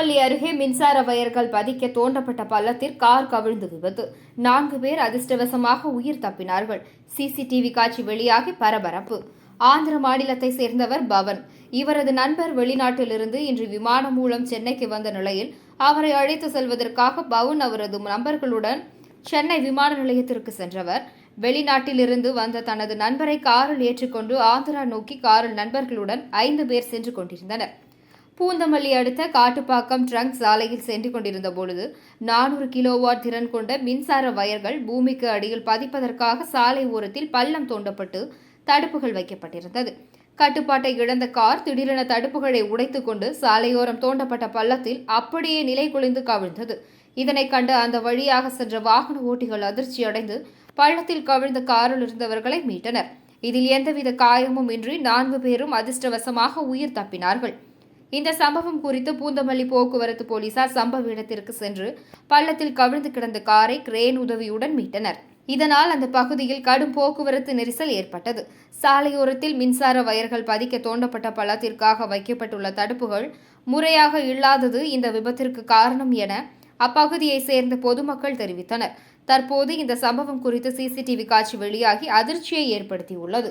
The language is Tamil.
மின்சார வயர்கள் பதிக்க தோண்டப்பட்ட பள்ளத்தில் கார் கவிழ்ந்து விபத்து. நான்கு பேர் அதிர்ஷ்டவசமாக உயிர் தப்பினார்கள். சிசிடிவி காட்சி வெளியாகி பரபரப்பு. ஆந்திர மாநிலத்தை சேர்ந்தவர் பவன். இவரது நண்பர் வெளிநாட்டிலிருந்து இன்று விமானம் மூலம் சென்னைக்கு வந்த நிலையில் அவரை அழைத்து செல்வதற்காக பவன் அவரது நண்பர்களுடன் சென்னை விமான நிலையத்திற்கு சென்றவர். வெளிநாட்டிலிருந்து வந்த தனது நண்பரை காரில் ஏற்றிக்கொண்டு ஆந்திரா நோக்கி காரில் நண்பர்களுடன் ஐந்து பேர் சென்று கொண்டிருந்தனர். பூந்தமல்லி அடுத்த காட்டுப்பாக்கம் ட்ரங்க் சாலையில் சென்று கொண்டிருந்த பொழுது நானூறு கிலோவாட் திறன் கொண்ட மின்சார வயர்கள் பூமிக்கு அடியில் பதிப்பதற்காக சாலை ஓரத்தில் பள்ளம் தோண்டப்பட்டு தடுப்புகள் வைக்கப்பட்டிருந்தது. கட்டுப்பாட்டை இழந்த கார் திடீரென தடுப்புகளை உடைத்துக்கொண்டு சாலையோரம் தோண்டப்பட்ட பள்ளத்தில் அப்படியே நிலை குலைந்து கவிழ்ந்தது. இதனை கண்டு அந்த வழியாக சென்ற வாகன ஓட்டிகள் அதிர்ச்சியடைந்து பள்ளத்தில் கவிழ்ந்த காரில் இருந்தவர்களை மீட்டனர். இதில் எந்தவித காயமும் இன்றி நான்கு பேரும் அதிர்ஷ்டவசமாக உயிர் தப்பினார்கள். இந்த சம்பவம் குறித்து பூந்தமல்லி போக்குவரத்து போலீசார் சம்பவ இடத்திற்கு சென்று பள்ளத்தில் கவிழ்ந்து கிடந்த காரை கிரேன் உதவியுடன் மீட்டனர். இதனால் அந்த பகுதியில் கடும் போக்குவரத்து நெரிசல் ஏற்பட்டது. சாலையோரத்தில் மின்சார வயர்கள் பதிக்க தோண்டப்பட்ட பள்ளத்திற்காக வைக்கப்பட்டுள்ள தடுப்புகள் முறையாக இல்லாதது இந்த விபத்திற்கு காரணம் என அப்பகுதியை சேர்ந்த பொதுமக்கள் தெரிவித்தனர். தற்போது இந்த சம்பவம் குறித்து சிசிடிவி காட்சி வெளியாகி அதிர்ச்சியை ஏற்படுத்தியுள்ளது.